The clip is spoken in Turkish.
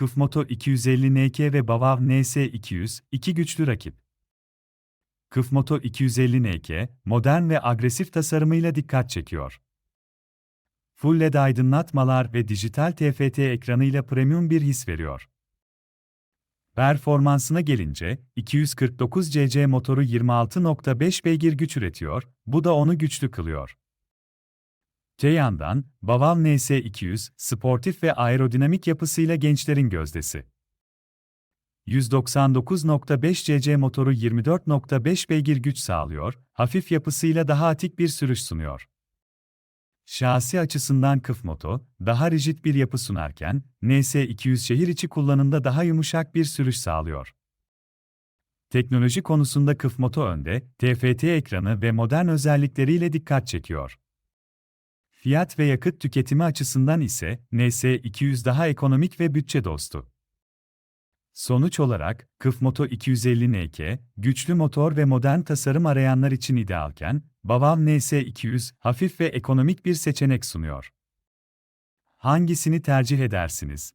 Kıfmoto 250NK ve Bavav NS200, iki güçlü rakip. Kıfmoto 250NK, modern ve agresif tasarımıyla dikkat çekiyor. Full LED aydınlatmalar ve dijital TFT ekranıyla premium bir his veriyor. Performansına gelince, 249 cc motoru 26.5 beygir güç üretiyor, bu da onu güçlü kılıyor. Te yandan, Baval NS200, sportif ve aerodinamik yapısıyla gençlerin gözdesi. 199.5 cc motoru 24.5 beygir güç sağlıyor, hafif yapısıyla daha atik bir sürüş sunuyor. Şasi açısından Kıf Moto, daha rigid bir yapı sunarken, NS200 şehir içi kullanımda daha yumuşak bir sürüş sağlıyor. Teknoloji konusunda Kıf Moto önde, TFT ekranı ve modern özellikleriyle dikkat çekiyor. Fiyat ve yakıt tüketimi açısından ise NS200 daha ekonomik ve bütçe dostu. Sonuç olarak, Kıf Moto 250NK, güçlü motor ve modern tasarım arayanlar için idealken, Baval NS200, hafif ve ekonomik bir seçenek sunuyor. Hangisini tercih edersiniz?